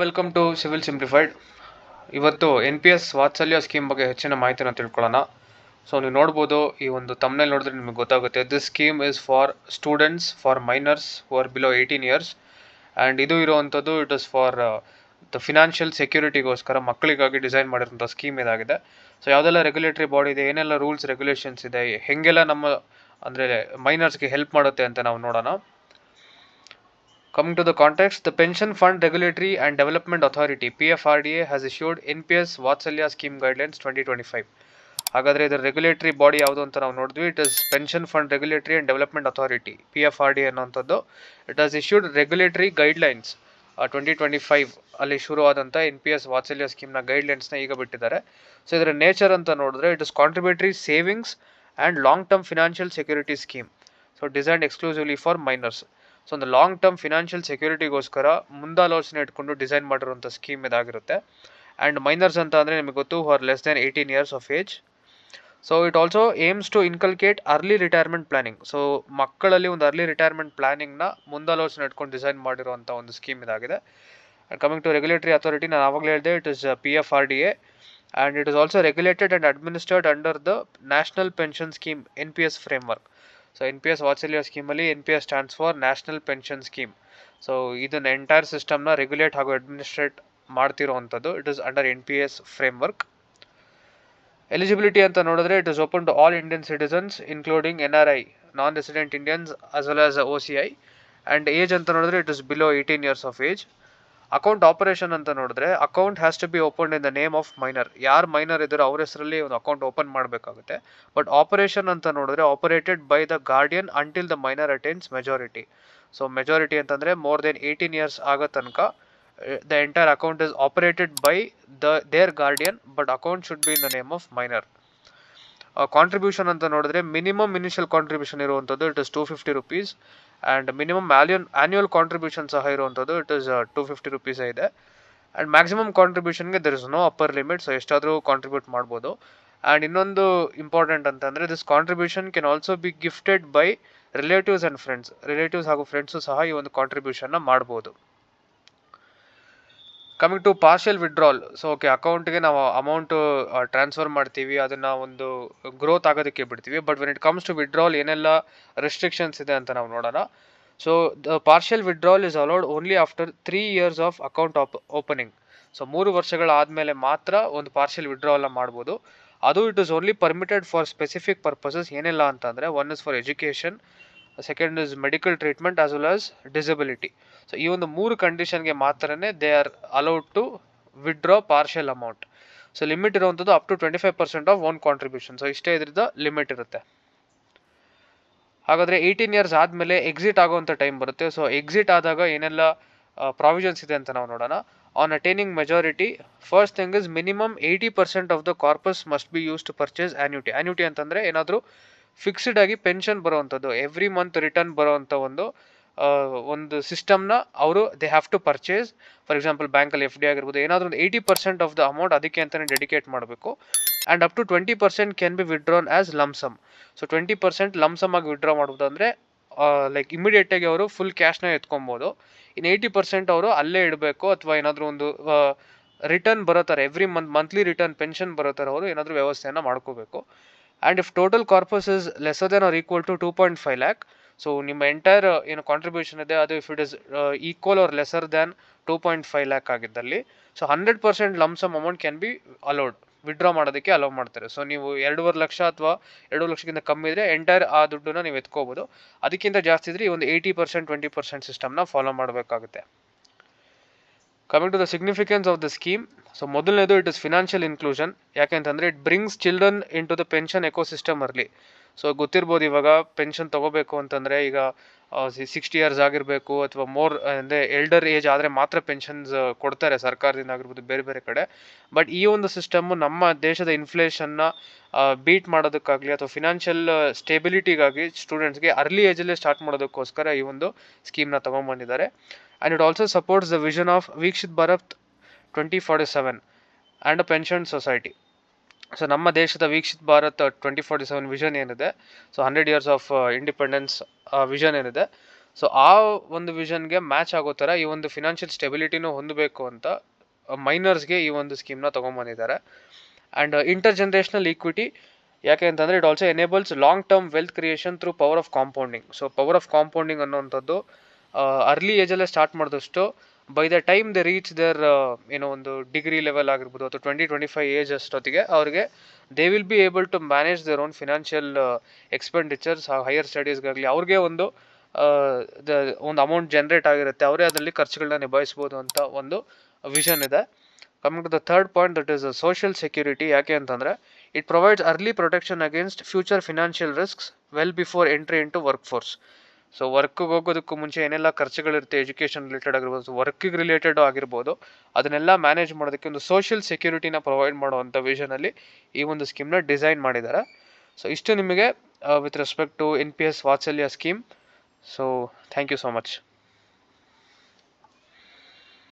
Welcome to civil simplified ಇವತ್ತು N P S Vatsalya scheme ಬಗ್ಗೆ ಹೆಚ್ಚಿನ ಮಾಹಿತಿನ ತಿಳ್ಕೊಳ್ಳೋಣ. ಸೊ ನೀವು ನೋಡ್ಬೋದು, ಈ ಒಂದು ತಮ್ಮನೇಲಿ ನೋಡಿದ್ರೆ ನಿಮಗೆ ಗೊತ್ತಾಗುತ್ತೆ. This scheme is for students for minors who are below eighteen years and ಇದು ಇರುವಂಥದ್ದು it is for the financial ಸೆಕ್ಯೂರಿಟಿಗೋಸ್ಕರ ಮಕ್ಕಳಿಗಾಗಿ ಡಿಸೈನ್ ಮಾಡಿರುವಂಥ ಸ್ಕೀಮ್ ಇದಾಗಿದೆ. ಸೊ ಯಾವುದೆಲ್ಲ ರೆಗ್ಯುಲೇಟರಿ ಬಾಡಿ ಇದೆ, ಏನೆಲ್ಲ ರೂಲ್ಸ್ ರೆಗ್ಯುಲೇಷನ್ಸ್ ಇದೆ, ಹೆಂಗೆಲ್ಲ ನಮ್ಮ, ಅಂದರೆ ಮೈನರ್ಸ್ಗೆ ಹೆಲ್ಪ್ ಮಾಡುತ್ತೆ ಅಂತ ನಾವು ನೋಡೋಣ. Coming to the context, the Pension Fund Regulatory and Development Authority PFRDA has issued NPS Vatsalya Scheme Guidelines 2025. ಹಾಗಾದರೆ ಇದರ ರೆಗ್ಯುಲೇಟರಿ ಬಾಡಿ ಯಾವುದು ಅಂತ ನಾವು ನೋಡಿದ್ವಿ. It is pension fund regulatory and development authority P F R D ಅನ್ನೋಂಥದ್ದು it has issued regulatory guidelines twenty twenty five ಅಲ್ಲಿ ಶುರುವಾದಂಥ N P S ವಾತ್ಸಲ್ಯ ಸ್ಕೀಮ್ನ ಗೈಡ್ಲೈನ್ಸ್ನ ಈಗ ಬಿಟ್ಟಿದ್ದಾರೆ. ಸೊ ಇದರ ನೇಚರ್ ಅಂತ ನೋಡಿದ್ರೆ it is contributory savings and long term financial security scheme so designed exclusively for minors so ಒಂದು ಲಾಂಗ್ ಟರ್ಮ್ ಫಿನಾನ್ಷಿಯಲ್ ಸೆಕ್ಯೂರಿಟಿಗೋಸ್ಕರ ಮುಂದಾಲೋಚನೆ ಇಟ್ಕೊಂಡು ಡಿಸೈನ್ ಮಾಡಿರುವಂಥ ಸ್ಕೀಮ್ ಇದಾಗಿರುತ್ತೆ. ಆ್ಯಂಡ್ ಮೈನರ್ಸ್ ಅಂತ ಅಂದರೆ ನಿಮಗೆ ಗೊತ್ತು are less than eighteen years of age so it also aims to inculcate early retirement planning so ಮಕ್ಕಳಲ್ಲಿ ಒಂದು ಅರ್ಲಿ ರಿಟೈರ್ಮೆಂಟ್ ಪ್ಲಾನಿಂಗ್ನ ಮುಂದಾಲೋಚನೆ ಇಟ್ಕೊಂಡು ಡಿಸೈನ್ ಮಾಡಿರುವಂಥ ಒಂದು ಸ್ಕೀಮ್ ಇದಾಗಿದೆ. And coming to regulatory authority ನಾನು ಆವಾಗಲೇ ಹೇಳಿದೆ it is P F R D A and it is also regulated and administered under the national pension scheme N P S framework so N P S Vatsalya ಸ್ಕೀಮಲ್ಲಿ N P S stands for national pension scheme so ಇದನ್ನ entire ಸಿಸ್ಟಮ್ನ regulate ಹಾಗೂ administrate ಮಾಡ್ತಿರೋವಂಥದ್ದು. It is under N P S framework eligibility ಅಂತ ನೋಡಿದ್ರೆ it is open to all Indian citizens including N R I non resident Indians as well as O C I and age ಅಂತ ನೋಡಿದ್ರೆ it is below eighteen years of age account operation ಅಂತ ನೋಡಿದ್ರೆ account has to be open in the name of minor ಯಾರು minor ಇದ್ದರೂ ಅವ್ರ ಹೆಸರಲ್ಲಿ ಒಂದು account open ಮಾಡಬೇಕಾಗುತ್ತೆ. ಬಟ್ ಆಪರೇಷನ್ ಅಂತ ನೋಡಿದ್ರೆ operated by the guardian until the minor attains majority so majority ಅಂತಂದರೆ ಮೋರ್ ದೆನ್ ಏಯ್ಟೀನ್ ಇಯರ್ಸ್ ಆಗೋ ತನಕ the entire account is operated by the their guardian but account should be in the name of minor contribution ಅಂತ ನೋಡಿದ್ರೆ minimum initial contribution ಇರುವಂಥದ್ದು it is two fifty rupees and minimum ಆಲ್ಯೂನ್ annual contribution ಸಹ ಇರುವಂಥದ್ದು it is two fifty rupees ಇದೆ. And maximum ಕಾಂಟ್ರಿಬ್ಯೂಷನ್ಗೆ there is no upper limit so ಎಷ್ಟಾದರೂ contribute ಮಾಡ್ಬೋದು. And ಇನ್ನೊಂದು important ಅಂತಂದರೆ this contribution can also be gifted by relatives and friends relatives ಹಾಗೂ friends ಸಹ ಈ ಒಂದು ಕಾಂಟ್ರಿಬ್ಯೂಷನ್ನ ಮಾಡ್ಬೋದು. Coming to partial withdrawal so okay ಅಕೌಂಟ್ಗೆ ನಾವು ಅಮೌಂಟು ಟ್ರಾನ್ಸ್ಫರ್ ಮಾಡ್ತೀವಿ, ಅದನ್ನ ಒಂದು ಗ್ರೋತ್ ಆಗೋದಕ್ಕೆ ಬಿಡ್ತೀವಿ. But when it comes to withdrawal ಏನೆಲ್ಲ ರೆಸ್ಟ್ರಿಕ್ಷನ್ಸ್ ಇದೆ ಅಂತ ನಾವು ನೋಡೋಣ. So the partial withdrawal is allowed only after three years of account of opening so ಮೂರು ವರ್ಷಗಳಾದಮೇಲೆ ಮಾತ್ರ ಒಂದು ಪಾರ್ಷಿಯಲ್ ವಿಡ್ರಾವಲ್ನ ಮಾಡ್ಬೋದು. ಅದು it is only permitted for specific purposes ಏನೆಲ್ಲ ಅಂತಂದರೆ one is for education second is medical treatment as well as disability so ಈ ಒಂದು ಮೂರು ಕಂಡೀಷನ್ಗೆ ಮಾತ್ರನೇ they are allowed to withdraw partial amount so limit ಇರುವಂಥದ್ದು up to twenty five percent of own contribution so ಇಷ್ಟೇ ಇದ್ರದ limit ಇರುತ್ತೆ. ಹಾಗಾದರೆ ಏಯ್ಟೀನ್ ಇಯರ್ಸ್ ಆದಮೇಲೆ ಎಕ್ಸಿಟ್ ಆಗುವಂಥ ಟೈಮ್ ಬರುತ್ತೆ. ಸೊ ಎಕ್ಸಿಟ್ ಆದಾಗ ಏನೆಲ್ಲ ಪ್ರಾವಿಷನ್ಸ್ ಇದೆ ಅಂತ ನಾವು ನೋಡೋಣ. On attaining majority first thing is minimum eighty percent of the corpus must be use to purchase annuity annuity ಅಂತಂದರೆ ಏನಾದರೂ ಫಿಕ್ಸ್ಡ್ ಆಗಿ ಪೆನ್ಷನ್ ಬರುವಂಥದ್ದು. ಎವ್ರಿ ಮಂತ್ ರಿಟರ್ನ್ ಬರುವಂಥ ಒಂದು ಒಂದು ಸಿಸ್ಟಮ್ನ ಅವರು they have to purchase for example ಬ್ಯಾಂಕಲ್ಲಿ ಎಫ್ ಡಿ ಆಗಿರ್ಬೋದು, ಏನಾದರೂ ಒಂದು eighty percent of the amount ಅದಕ್ಕೆ ಅಂತಲೇ ಡೆಡಿಕೇಟ್ ಮಾಡಬೇಕು. And up to twenty percent can be withdrawn as lump sum so twenty percent lump sum ಆಗಿ ವಿಡ್ರಾ ಮಾಡ್ಬೋದು ಅಂದರೆ ಲೈಕ್ ಇಮಿಡಿಯೇಟಾಗಿ ಅವರು ಫುಲ್ ಕ್ಯಾಶ್ನ ಎತ್ಕೊಬೋದು. ಇನ್ನು ಏಯ್ಟಿ ಪರ್ಸೆಂಟ್ ಅವರು ಅಲ್ಲೇ ಇಡಬೇಕು, ಅಥವಾ ಏನಾದರೂ ಒಂದು ರಿಟರ್ನ್ ಬರೋ ಥರ every month monthly return pension ಬರೋ ಥರ ಅವರು ಏನಾದರೂ ವ್ಯವಸ್ಥೆಯನ್ನು ಮಾಡ್ಕೋಬೇಕು. And if total corpus is lesser then or equal to two point five lakh so ನಿಮ್ಮ ಎಂಟೈರ್ ಏನು ಕಾಂಟ್ರಿಬ್ಯೂಷನ್ ಇದೆ, ಅದು if it is equal or lesser than two point five lakh ಆಗಿದ್ದಲ್ಲಿ so hundred percent lump sum amount can be allowed withdraw ಮಾಡೋದಕ್ಕೆ allow ಮಾಡ್ತಾರೆ. So ನೀವು ಎರಡೂವರೆ ಲಕ್ಷ ಅಥವಾ ಎರಡು ಲಕ್ಷಕ್ಕಿಂತ ಕಮ್ಮಿ ಇದ್ದರೆ ಎಂಟೈರ್ ಆ ದುಡ್ಡನ್ನ ನೀವು ಎತ್ಕೋಬೋದು. ಅದಕ್ಕಿಂತ ಜಾಸ್ತಿ ಇದ್ರೆ ಈ ಒಂದು ಏಯ್ಟಿ ಪರ್ಸೆಂಟ್ ಟ್ವೆಂಟಿ ಪರ್ಸೆಂಟ್ ಸಿಸ್ಟಮ್ನ ಫಾಲೋ ಮಾಡಬೇಕಾಗುತ್ತೆ. Coming to the significance of the scheme so ಮೊದಲನೇದು ಇಟ್ ಇಸ್ ಫಿನಾನ್ಷಿಯಲ್ ಇನ್ಕ್ಲೂಷನ್ ಯಾಕೆಂತಂದರೆ it brings children into the pension ecosystem early so ಗೊತ್ತಿರ್ಬೋದು ಇವಾಗ ಪೆನ್ಷನ್ ತೊಗೋಬೇಕು ಅಂತಂದರೆ ಈಗ ಸಿಕ್ಸ್ಟಿ ಇಯರ್ಸ್ ಆಗಿರಬೇಕು ಅಥವಾ ಮೋರ್ ಅಂದರೆ ಎಲ್ಡರ್ ಏಜ್ ಆದರೆ ಮಾತ್ರ ಪೆನ್ಷನ್ಸ್ ಕೊಡ್ತಾರೆ ಸರ್ಕಾರದಿಂದ ಆಗಿರ್ಬೋದು ಬೇರೆ ಬೇರೆ ಕಡೆ. ಬಟ್ ಈ ಒಂದು ಸಿಸ್ಟಮ್ಮು ನಮ್ಮ ದೇಶದ ಇನ್ಫ್ಲೇಷನ್ನ ಬೀಟ್ ಮಾಡೋದಕ್ಕಾಗಲಿ ಅಥವಾ ಫಿನಾನ್ಷಿಯಲ್ ಸ್ಟೆಬಿಲಿಟಿಗಾಗಿ ಸ್ಟೂಡೆಂಟ್ಸ್ಗೆ ಅರ್ಲಿ ಏಜಲ್ಲೇ ಸ್ಟಾರ್ಟ್ ಮಾಡೋದಕ್ಕೋಸ್ಕರ ಈ ಒಂದು ಸ್ಕೀಮ್ನ ತೊಗೊಂಬಂದಿದ್ದಾರೆ. And it also supports the vision Bharat twenty forty seven and a pension society so ನಮ್ಮ ದೇಶದ Viksit Bharat twenty forty seven vision ಏನಿದೆ so hundred years of independence vision ಏನಿದೆ? ಸೊ ಆ ಒಂದು ವಿಷನ್ಗೆ ಮ್ಯಾಚ್ ಆಗೋ ಥರ ಈ ಒಂದು ಫಿನಾನ್ಷಿಯಲ್ ಸ್ಟೆಬಿಲಿಟಿನೂ ಹೊಂದಬೇಕು ಅಂತ ಮೈನರ್ಸ್ಗೆ ಈ ಒಂದು ಸ್ಕೀಮ್ನ ತೊಗೊಂಬಂದಿದ್ದಾರೆ. ಆ್ಯಂಡ್ ಇಂಟರ್ ಜನ್ರೇಷನಲ್ ಈಕ್ವಿಟಿ ಯಾಕೆ ಅಂತಂದರೆ it also enables long term wealth creation through power of compounding so power of compounding ಅನ್ನೋವಂಥದ್ದು early ಏಜಲ್ಲೇ ಸ್ಟಾರ್ಟ್ ಮಾಡಿದಷ್ಟು by the time they reach their ಏನೋ ಒಂದು ಡಿಗ್ರಿ ಲೆವೆಲ್ ಆಗಿರ್ಬೋದು ಅಥವಾ ಟ್ವೆಂಟಿ ಟ್ವೆಂಟಿ ಫೈವ್ ಏಜ್ ಅಷ್ಟೊತ್ತಿಗೆ ಅವ್ರಿಗೆ they will be able to manage their own financial expenditures higher ಸ್ಟಡೀಸ್ಗಾಗಲಿ ಅವ್ರಿಗೆ ಒಂದು ಒಂದು ಅಮೌಂಟ್ ಜನ್ರೇಟ್ ಆಗಿರುತ್ತೆ. ಅವರೇ ಅದರಲ್ಲಿ ಖರ್ಚುಗಳನ್ನ ನಿಭಾಯಿಸ್ಬೋದು ಅಂತ ಒಂದು ವಿಷನ್ ಇದೆ. Coming to the third point that is social security ಯಾಕೆ ಅಂತಂದರೆ it provides early protection against future financial risks well before entry into workforce so ವರ್ಕ್ಗೆ ಹೋಗೋದಕ್ಕೂ ಮುಂಚೆ ಏನೆಲ್ಲ ಖರ್ಚುಗಳಿರುತ್ತೆ ಎಜುಕೇಷನ್ ರಿಲೇಟೆಡ್ ಆಗಿರ್ಬೋದು ವರ್ಕಿಗೆ ರಿಲೇಟೆಡ್ ಆಗಿರ್ಬೋದು, ಅದನ್ನೆಲ್ಲ ಮ್ಯಾನೇಜ್ ಮಾಡೋದಕ್ಕೆ ಒಂದು ಸೋಷಿಯಲ್ ಸೆಕ್ಯೂರಿಟಿನ ಪ್ರೊವೈಡ್ ಮಾಡುವಂಥ ವಿಷನಲ್ಲಿ ಈ ಒಂದು ಸ್ಕೀಮ್ನ ಡಿಸೈನ್ ಮಾಡಿದ್ದಾರೆ. ಸೊ ಇಷ್ಟು ನಿಮಗೆ with respect to N P S Vatsalya scheme so thank you so much